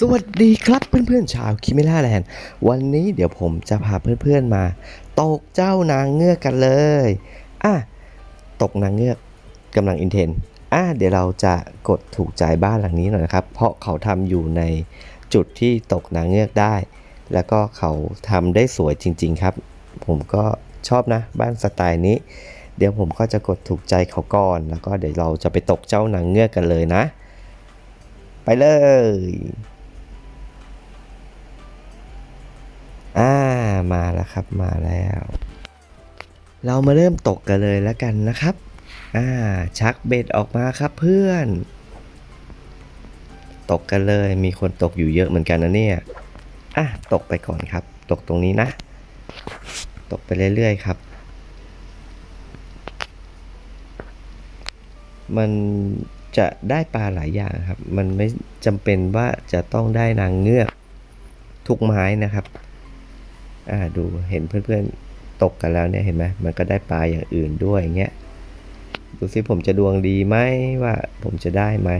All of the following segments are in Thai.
สวัสดีครับเพื่อนๆชาวคิมิล่าแลนด์วันนี้เดี๋ยวผมจะพาเพื่อนๆมา ตกเจ้านางเงือกกันเลยอะตกนางเงือกกำลังอินเทนอะเดี๋ยวเราจะกดถูกใจบ้านหลังนี้หน่อยนะครับ เพราะเขาทำอยู่ในจุดที่ตกนางเงือกได้ แล้วก็เขาทำได้สวยจริง ๆครับ ผมก็ชอบนะบ้านสไตล์นี้ เดี๋ยวผมก็จะกดถูกใจเขาก่อน แล้วก็เดี๋ยวเราจะไปตกเจ้านางเงือกกันเลยนะ ไปเลย อ่ามาแล้วครับมาแล้ว เรามาเริ่มตกกันเลยแล้วกันนะครับ อ่าชักเบ็ดออกมาครับเพื่อน ตกกันเลยมีคนตกอยู่เยอะเหมือนกันนะเนี่ยอะตกไปก่อนครับ ตกตรงนี้นะ ตกไปเรื่อยๆครับ มันจะได้ปลาหลายอย่างครับ มันไม่จำเป็นว่าจะต้องได้นางเงือกทุกไม้นะครับ อ่าดูเห็นเพื่อนๆตกกันแล้วเนี่ยเห็นไหมมันก็ได้ปลาอย่างอื่นด้วยอย่างเงี้ยดูสิผมจะดวงดีไหมว่าผมจะได้ไหม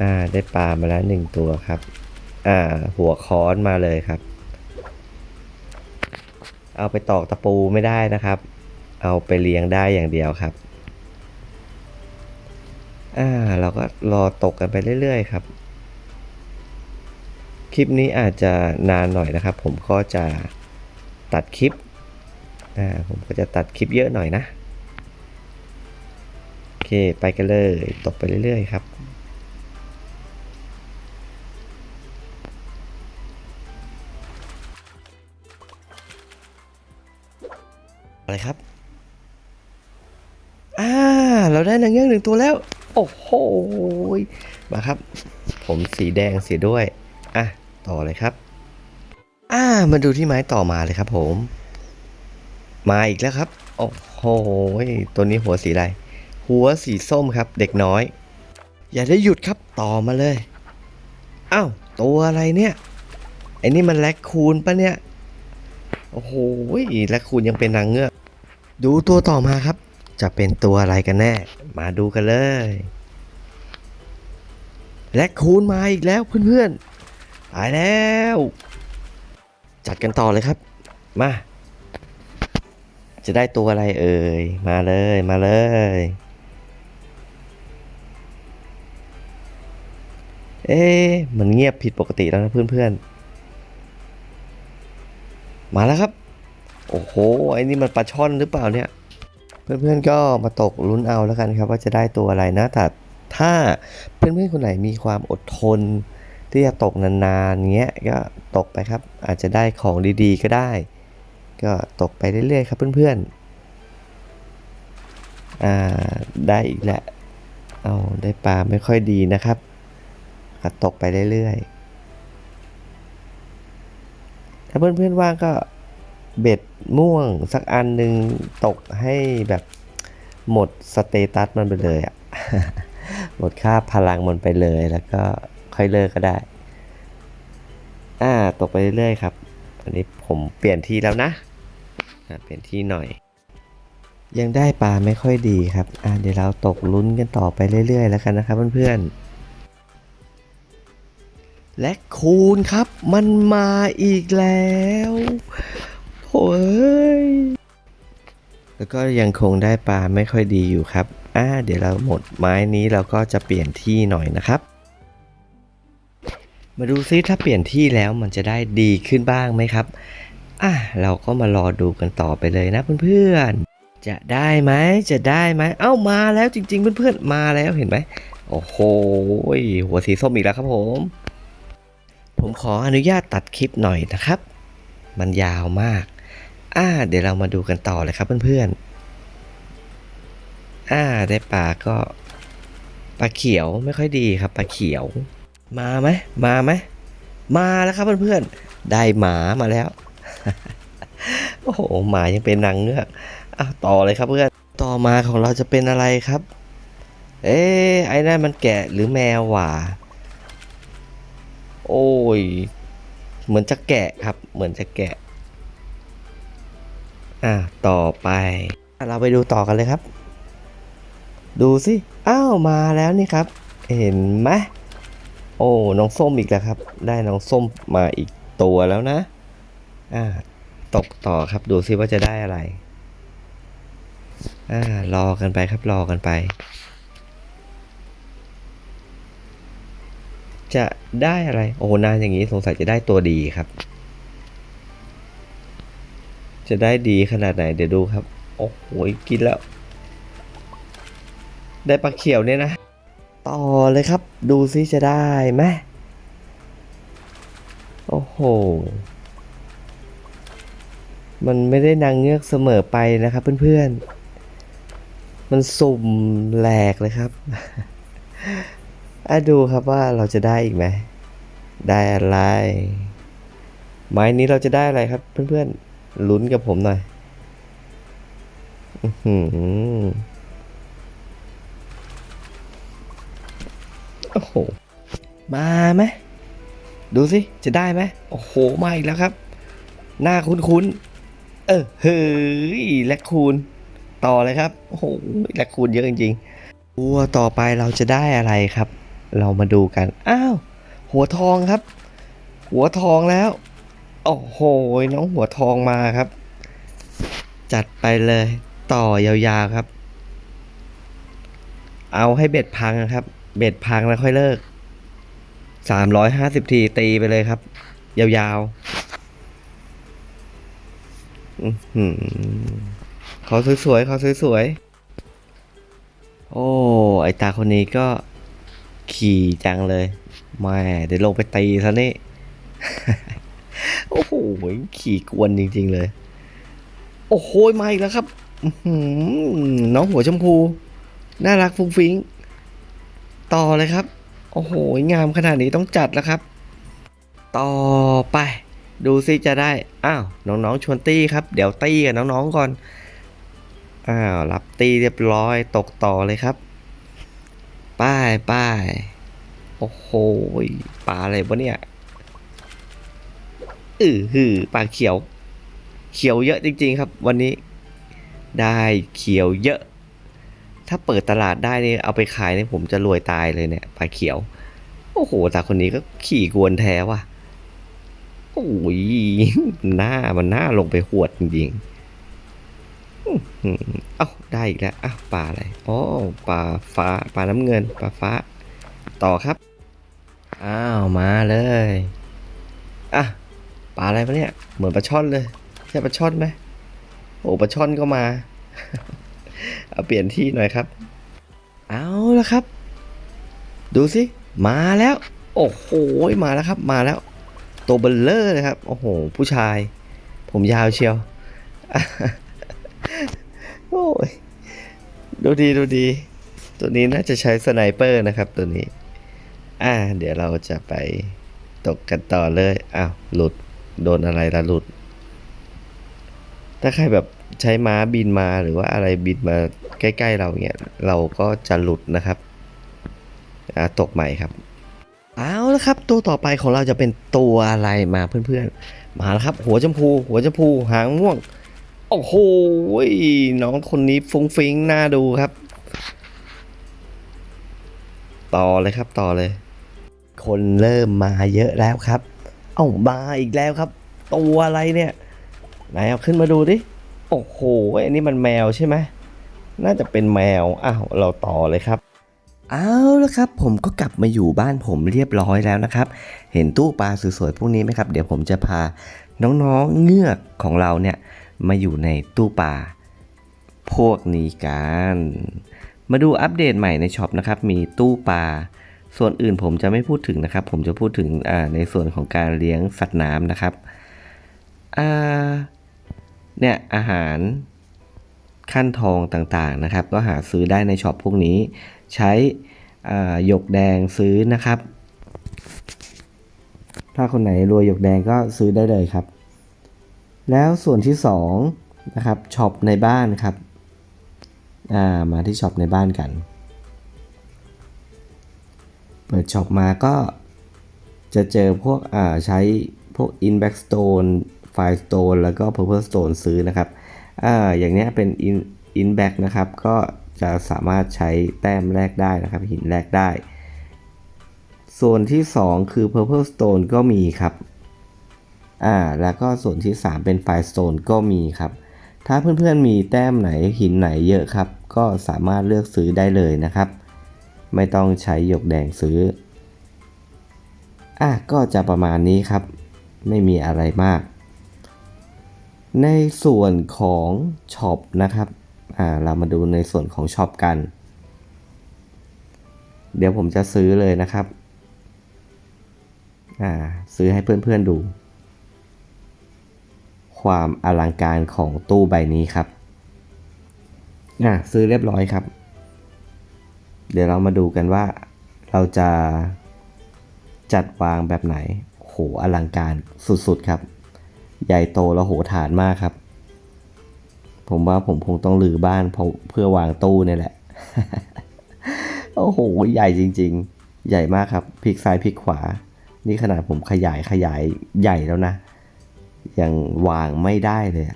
อ่าได้ปลามาแล้วหนึ่งตัวครับอ่าหัวค้อนมาเลยครับ เอาไปตอกตะปูไม่ได้นะครับ เอาไปเลี้ยงได้อย่างเดียวครับอ่าเราก็รอตกกันไปเรื่อยๆครับ คลิปนี้อาจจะนานหน่อยนะครับ ผมก็จะตัดคลิปอ่าผมก็จะตัดคลิปเยอะหน่อยนะ โอเคไปกันเลย ตกไปเรื่อยๆครับอะไรครับ อ่า เราได้นางเงือกหนึ่งตัวแล้ว โอ้โห มาครับ ผมสีแดงเสียด้วย อะ ต่อเลยครับ อ่ามาดูที่ไม้ต่อมาเลยครับผม มาอีกแล้วครับ โอ้โห ตัวนี้หัวสีอะไร หัวสีส้มครับ เด็กน้อย อย่าได้หยุดครับต่อมาเลยอ้าวตัวอะไรเนี่ย ไอ้นี่มันแลคคูนปะเนี่ย โอ้โหแลคคูนยังเป็นนางเงือก ดูตัวต่อมาครับ จะเป็นตัวอะไรกันแน่ มาดูกันเลยแลคคูนมาอีกแล้วเพื่อนๆ ตายแล้ว จัดกันต่อเลยครับ มา จะได้ตัวอะไรเอ่ย มาเลย มาเลย เอ๊มันเงียบผิดปกติแล้วนะเพื่อนๆ มาแล้วครับ โอ้โห ไอ้นี่มันปลาช่อนหรือเปล่าเนี่ย เพื่อนๆ ก็มาตกลุ้นเอาแล้วกันครับ ว่าจะได้ตัวอะไรนะแต่ถ้าเพื่อนๆ คนไหนมีความอดทน ที่จะตกนานๆเงี้ยก็ตกไปครับ อาจจะได้ของดีๆก็ได้ ก็ตกไปเรื่อยๆครับเพื่อนๆอ่าได้อีกแหละเอาได้ปลาไม่ค่อยดีนะครับตกไปเรื่อยๆถ้าเพื่อนๆว่างก็เบ็ดม่วงสักอันหนึ่งตกให้แบบหมดสเตตัสมันไปเลยอะหมดค่าพลังมันไปเลยแล้วก็ ค่อยเลิกก็ได้ อ่าตกไปเรื่อยๆครับอันนี้ผมเปลี่ยนที่แล้วนะเปลี่ยนที่หน่อย ยังได้ปลาไม่ค่อยดีครับ อ่าเดี๋ยวเราตกลุ้นกันต่อไปเรื่อย ๆ แล้วกันนะครับเพื่อนๆ และคูณครับมันมาอีกแล้วโอ้ยแล้วก็ยังคงได้ปลาไม่ค่อยดีอยู่ครับ อ่า เดี๋ยวเราหมดไม้นี้เราก็จะเปลี่ยนที่หน่อยนะครับ มาดูซิถ้าเปลี่ยนที่แล้วมันจะได้ดีขึ้นบ้างไหมครับ อะเราก็มารอดูกันต่อไปเลยนะเพื่อนๆ จะได้ไหมจะได้ไหมเอ้ามาแล้วจริง ๆ เพื่อนๆ มาแล้วเห็นไหมโอ้โหหัวสีส้มอีกแล้วครับผม ผมขออนุญาตตัดคลิปหน่อยนะครับ มันยาวมาก อ่า เดี๋ยวเรามาดูกันต่อเลยครับเพื่อนๆ อ่าได้ปลาก็ปลาเขียวไม่ค่อยดีครับปลาเขียว มาไหมมาไหมมาแล้วครับเพื่อนๆ ได้หมามาแล้ว โอ้โหหมายังเป็นนางเงือกอะต่อเลยครับเพื่อน ต่อมาของเราจะเป็นอะไรครับ เอ๊ไอ้นั่นมันแกะหรือแมวหว่า โอ้ย เหมือนจะแกะครับ เหมือนจะแกะ อะต่อไป เราไปดูต่อกันเลยครับ ดูสิ อ้าว มาแล้วนี่ครับ เห็นไหม โอ้น้องส้มอีกแล้วครับ ได้น้องส้มมาอีกตัวแล้วนะ อ่า ตกต่อครับดูซิว่าจะได้อะไร อ่ารอกันไปครับรอกันไป จะได้อะไร โอ้นานอย่างนี้สงสัยจะได้ตัวดีครับ จะได้ดีขนาดไหนเดี๋ยวดูครับ โอ้โหกินแล้ว ได้ปลาเขียวเนี่ยนะ ต่อเลยครับ ดูซิจะได้ไหมโอ้โห มันไม่ได้นางเงือกเสมอไปนะครับเพื่อนๆ มันสุ่มแหลกเลยครับอะดูครับว่าเราจะได้อีกไหม ได้อะไร ไม้นี้เราจะได้อะไรครับเพื่อนๆ ลุ้นกับผมหน่อย อื้อหือ โอ้โห มาไหมดูสิ จะได้ไหมโอ้โห มาอีกแล้วครับ หน้าคุ้นๆ เออ เฮ้ย แลคคูนต่อเลยครับ โอ้โห แลคคูนเยอะจริงๆตัวต่อไปเราจะได้อะไรครับ เรามาดูกัน อ้าว หัวทองครับ หัวทองแล้ว โอ้โห น้องหัวทองมาครับ จัดไปเลย ต่อยาวๆครับ เอาให้เบ็ดพังนะครับ เบ็ดพังแล้วค่อยเลิกสามร้อยห้าสิบทีตีไปเลยครับ ยาวๆอื้อหือขอสวยๆขอสวยๆ โอ้ ไอตาคนนี้ก็ขี่จังเลยแม่เดี๋ยวลงไปตีซะนี่ โอ้โห ขี่กวนจริง ๆ เลย โอ้โหมาอีกแล้วครับน้องหัวชมพู น่ารักฟุ้งฟิ้ง ต่อเลยครับ โอ้โห งามขนาดนี้ต้องจัดแล้วครับ ต่อไป ดูซิจะได้ อ้าว น้องๆ ชวนตี้ครับ เดี๋ยวตี้กับน้องๆ ก่อน อ้าว รับตีเรียบร้อย ตกต่อเลยครับ ป้ายป้ายโอ้โหปลาอะไรวะเนี่ยอือหือปลาเขียว เขียวเยอะจริง ๆ ครับ วันนี้ ได้เขียวเยอะ ถ้าเปิดตลาดได้นี่เอาไปขายเนี่ยผมจะรวยตายเลยเนี่ยปลาเขียว โอ้โหตาคนนี้ก็ขี่กวนแท้ว่ะโอ้ยหน้ามันหน้าลงไปหวดจริงๆเอ้าได้อีกแล้วอ้าวปลาอะไรอ๋อปลาฟ้าปลาน้ำเงินปลาฟ้า ต่อครับอ้าวมาเลยอะปลาอะไรปะเนี่ย เหมือนปลาช่อนเลย ใช่ปลาช่อนไหมโอ้ปลาช่อนก็มา เอาเปลี่ยนที่หน่อยครับ เอาละครับ ดูสิ มาแล้ว โอ้โห มาแล้วครับ มาแล้ว ตัวเบลเลอร์เลยครับ โอ้โห ผู้ชาย ผมยาวเชียว โอ้ย ดูดีดูดี ตัวนี้น่าจะใช้สไนเปอร์นะครับ ตัวนี้ อ่า เดี๋ยวเราจะไปตกกันต่อเลย อ้าว หลุด โดนอะไรละหลุด ถ้าใครแบบ ใช้ม้าบินมาหรือว่าอะไรบินมาใกล้ ๆ เราเนี่ยเราก็จะหลุดนะครับตกใหม่ครับ เอาละครับ ตัวต่อไปของเราจะเป็นตัวอะไรมาเพื่อนๆ มาแล้วครับ หัวชมพู หัวชมพูหางม่วง โอ้โหน้องคนนี้ฟุ้งฟิ้งน่าดูครับ ต่อเลยครับต่อเลย คนเริ่มมาเยอะแล้วครับ เอ้ามาอีกแล้วครับ ตัวอะไรเนี่ย ไหนเอาขึ้นมาดูดิ โอ้โหอันนี้มันแมวใช่ไหมน่าจะเป็นแมวอ้าวเราต่อเลยครับเอาละครับ ผมก็กลับมาอยู่บ้านผมเรียบร้อยแล้วนะครับ เห็นตู้ปลาสวยๆพวกนี้ไหมครับเดี๋ยวผมจะพาน้องๆเงือกของเราเนี่ยมาอยู่ในตู้ปลาพวกนี้กันมาดูอัปเดตใหม่ในช็อปนะครับ มีตู้ปลา ส่วนอื่นผมจะไม่พูดถึงนะครับ ผมจะพูดถึงในส่วนของการเลี้ยงสัตว์น้ำนะครับอ่า เนี่ยอาหารขั้นทองต่างๆนะครับ ก็หาซื้อได้ในช็อปพวกนี้ ใช้หยกแดงซื้อนะครับ ถ้าคนไหนรวยหยกแดงก็ซื้อได้เลยครับ แล้วส่วนที่สองนะครับช็อปในบ้านครับามาที่ช็อปในบ้านกัน เปิดช็อปมาก็จะเจอพวกใช้พวก Inback Stone Fire Stone แล้วก็ Purple Stone ซื้อนะครับอ่าอย่างเนี้ยเป็น In Inback นะครับ ก็จะสามารถใช้แต้มแลกได้นะครับ หินแลกได้ ส่วนที่ 2 คือ Purple Stone ก็มีครับอ่าแล้วก็ส่วนที่ 3 เป็น Fire Stone ก็มีครับ ถ้าเพื่อนๆมีแต้มไหนหินไหนเยอะครับ ก็สามารถเลือกซื้อได้เลยนะครับ ไม่ต้องใช้หยกแดงซื้ออะก็จะประมาณนี้ครับ ไม่มีอะไรมาก ในส่วนของช็อปนะครับอ่าเรามาดูในส่วนของช็อปกัน เดี๋ยวผมจะซื้อเลยนะครับอ่าซื้อให้เพื่อนๆดู ความอลังการของตู้ใบนี้ครับอ่าซื้อเรียบร้อยครับ เดี๋ยวเรามาดูกันว่าเราจะจัดวางแบบไหนโหอลังการสุดๆครับ ใหญ่โตและโหฐานมากครับ ผมว่าผมคงต้องลือบ้านเพื่อวางตู้นี่แหละ โอ้โห ใหญ่จริง ๆ ใหญ่มากครับพลิกซ้ายพลิกขวา นี่ขนาดผมขยายขยายใหญ่แล้วนะ ยังวางไม่ได้เลย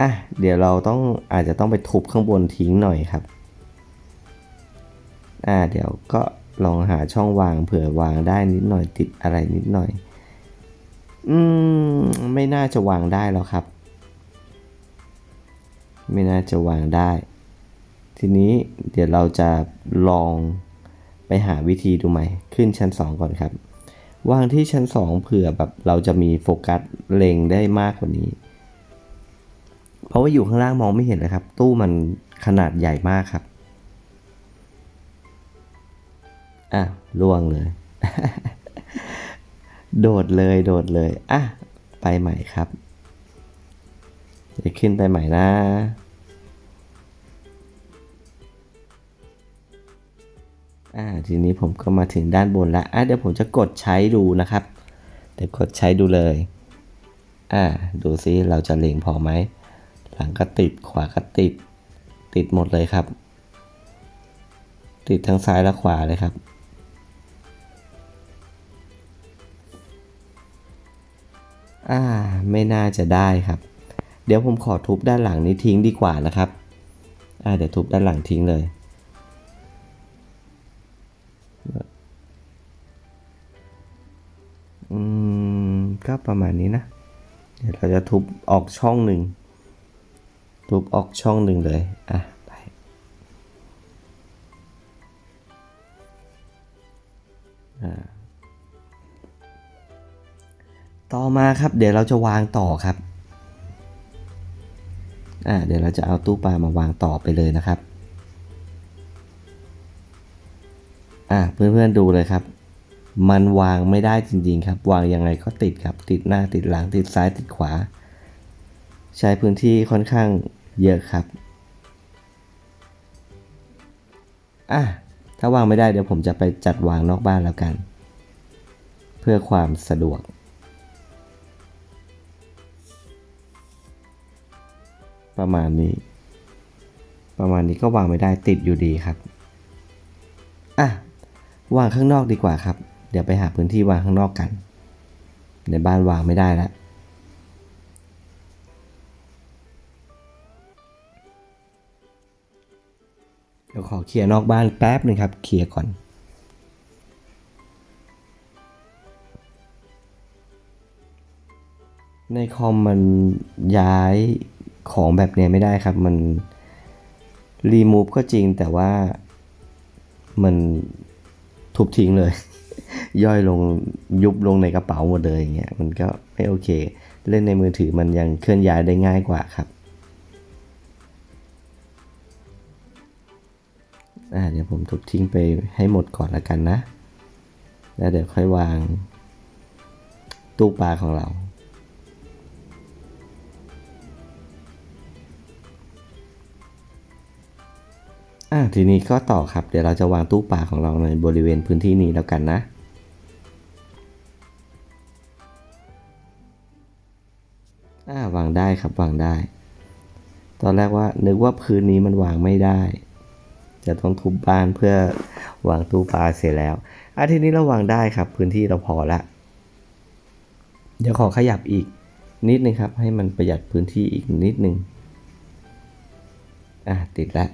อะเดี๋ยวเราต้องอาจจะต้องไปทุบข้างบนทิ้งหน่อยครับ อ่าเดี๋ยวก็ลองหาช่องวางเผื่อวางได้นิดหน่อยติดอะไรนิดหน่อย อืม ไม่น่าจะวางได้แล้วครับ ไม่น่าจะวางได้ ทีนี้เดี๋ยวเราจะลองไปหาวิธีดูใหม่ ขึ้นชั้น 2 ก่อนครับ วางที่ชั้น 2 เผื่อแบบเราจะมีโฟกัสเล็งได้มากกว่านี้ เพราะว่าอยู่ข้างล่างมองไม่เห็นเลยครับ ตู้มันขนาดใหญ่มากครับ อะล่วงเลย โดดเลยโดดเลยอะไปใหม่ครับเดี๋ยวขึ้นไปใหม่นะอ่าทีนี้ผมก็มาถึงด้านบนแล้วอะเดี๋ยวผมจะกดใช้ดูนะครับ เดี๋ยวกดใช้ดูเลยอ่าดูซิเราจะเล็งพอไหม หลังก็ติดขวาก็ติด ติดหมดเลยครับ ติดทั้งซ้ายและขวาเลยครับ อ่า ไม่น่าจะได้ครับ เดี๋ยวผมขอทุบด้านหลังนี้ทิ้งดีกว่านะครับ อ่า เดี๋ยวทุบด้านหลังทิ้งเลย อืม ก็ประมาณนี้นะ เดี๋ยวเราจะทุบออกช่องหนึ่ง ทุบออกช่องหนึ่งเลย อะไปอ่า ต่อมาครับ เดี๋ยวเราจะวางต่อครับอ่าเดี๋ยวเราจะเอาตู้ปลามาวางต่อไปเลยนะครับอ่าเพื่อนๆดูเลยครับ มันวางไม่ได้จริงๆครับ วางยังไงก็ติดครับ ติดหน้าติดหลังติดซ้ายติดขวา ใช้พื้นที่ค่อนข้างเยอะครับอะถ้าวางไม่ได้เดี๋ยวผมจะไปจัดวางนอกบ้านแล้วกัน เพื่อความสะดวก ประมาณนี้ ประมาณนี้ก็วางไม่ได้ติดอยู่ดีครับ อะ วางข้างนอกดีกว่าครับ เดี๋ยวไปหาพื้นที่วางข้างนอกกัน ในบ้านวางไม่ได้แล้วเดี๋ยวขอเคลียร์นอกบ้านแป๊บหนึ่งครับ เคลียร์ก่อนในคอมมันย้าย ของแบบนี้ไม่ได้ครับ มันรีมูฟก็จริงแต่ว่ามันทุบทิ้งเลย ย่อยลงยุบลงในกระเป๋าหมดเลยอย่างเงี้ยมันก็ไม่โอเค เล่นในมือถือมันยังเคลื่อนย้ายได้ง่ายกว่าครับอ่าเดี๋ยวผมทุบทิ้งไปให้หมดก่อนล้วกันนะ แล้วเดี๋ยวค่อยวางตู้ปลาของเรา อ่าทีนี้ก็ต่อครับ เดี๋ยวเราจะวางตู้ปลาของเราในบริเวณพื้นที่นี้แล้วกันนะ อ่าวางได้ครับวางได้ ตอนแรกว่านึกว่าพื้นนี้มันวางไม่ได้ จะต้องทุบบ้านเพื่อวางตู้ปลาเสร็จแล้วอะทีนี้เราวางได้ครับ พื้นที่เราพอละ เดี๋ยวขอขยับอีกนิดนึงครับ ให้มันประหยัดพื้นที่อีกนิดนึงอะติดแล้ว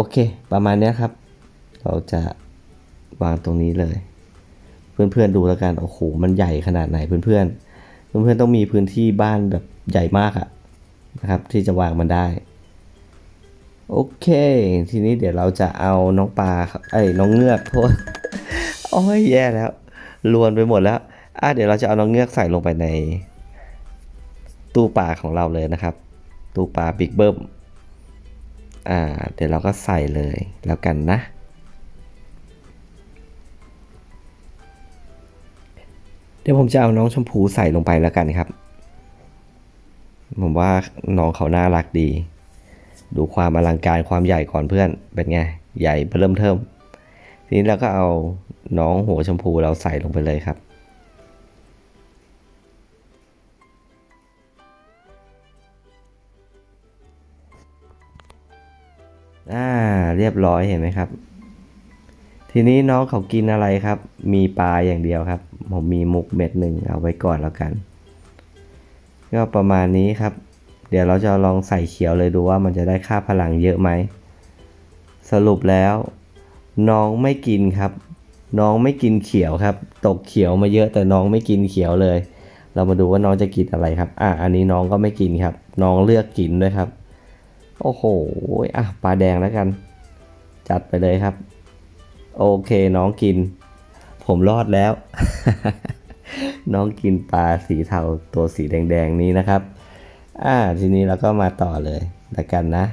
โอเค ประมาณนี้ครับ เราจะวางตรงนี้เลย เพื่อนๆดูแล้วกัน โอ้โห มันใหญ่ขนาดไหนเพื่อนๆ เพื่อนๆต้องมีพื้นที่บ้านแบบใหญ่มากอะนะครับ ที่จะวางมันได้ โอเค ทีนี้เดี๋ยวเราจะเอาน้องปลาเอ้ยน้องเงือกโทษโอ้ยแย่แล้วลวนไปหมดแล้วอะเดี๋ยวเราจะเอาน้องเงือกใส่ลงไปใน ตู้ปลาของเราเลยนะครับ ตู้ปลาบิ๊กเบิ้ม อ่าเดี๋ยวเราก็ใส่เลยแล้วกันนะ เดี๋ยวผมจะเอาน้องชมพูใส่ลงไปแล้วกันครับ ผมว่าน้องเขาน่ารักดี ดูความอลังการความใหญ่ก่อนเพื่อนเป็นไง ใหญ่เริ่มเทิมทีนี้เราก็เอาน้องหัวชมพูเราใส่ลงไปเลยครับ เรียบร้อยเห็นไหมครับ ทีนี้น้องเขากินอะไรครับ มีปลาอย่างเดียวครับ ผมมีมุกเม็ดหนึ่งเอาไว้ก่อนแล้วกัน ก็ประมาณนี้ครับ เดี๋ยวเราจะลองใส่เขียวเลยดูว่ามันจะได้ค่าพลังเยอะไหม สรุปแล้ว น้องไม่กินครับ น้องไม่กินเขียวครับ ตกเขียวมาเยอะแต่น้องไม่กินเขียวเลย เรามาดูว่าน้องจะกินอะไรครับ อะอันนี้น้องก็ไม่กินครับ น้องเลือกกินด้วยครับโอ้โห อะ ปลาแดงแล้วกัน จัดไปเลยครับ โอเคน้องกิน ผมรอดแล้ว น้องกินปลาสีเทาตัวสีแดงๆนี้นะครับ อ่าทีนี้เราก็มาต่อเลยล้วกันนะ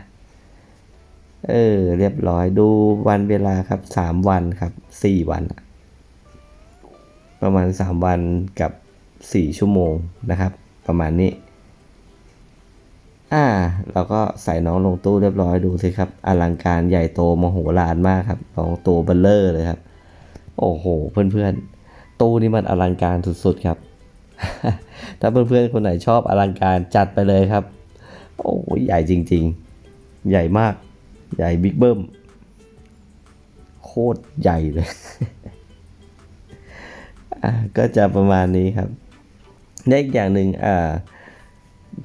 เออ เรียบร้อยดูวันเวลาครับสามวันครับสี่วัน ประมาณสามวันกับสี่ชั่วโมงนะครับ ประมาณนี้ อ่า เราก็ใส่น้องลงตู้เรียบร้อยดูสิครับ อลังการใหญ่โตมโหฬารมากครับน้องตัวเบลเลอร์เลยครับ โอ้โห เพื่อนๆ ตู้นี้มันอลังการสุดๆครับ ถ้าเพื่อนๆ คนไหนชอบอลังการจัดไปเลยครับ โอ้ใหญ่จริงๆ ใหญ่มาก ใหญ่บิ๊กเบิ้ม โคตรใหญ่เลยอะก็จะประมาณนี้ครับและอีกอย่างหนึ่งอ่า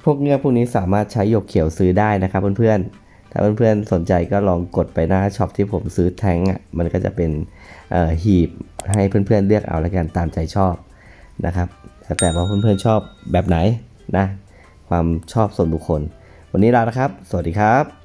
พวกเนื้อพวกนี้สามารถใช้หยกเขียวซื้อได้นะครับเพื่อนๆ ถ้าเพื่อนๆสนใจก็ลองกดไปหน้าช็อปที่ผมซื้อแท้งอะ มันก็จะเป็นหีบให้เพื่อนๆเลือกเอาแล้วกันตามใจชอบนะครับแล้วแต่ว่าเพื่อนๆชอบแบบไหนนะ ความชอบส่วนบุคคล วันนี้ลาแล้วครับ สวัสดีครับ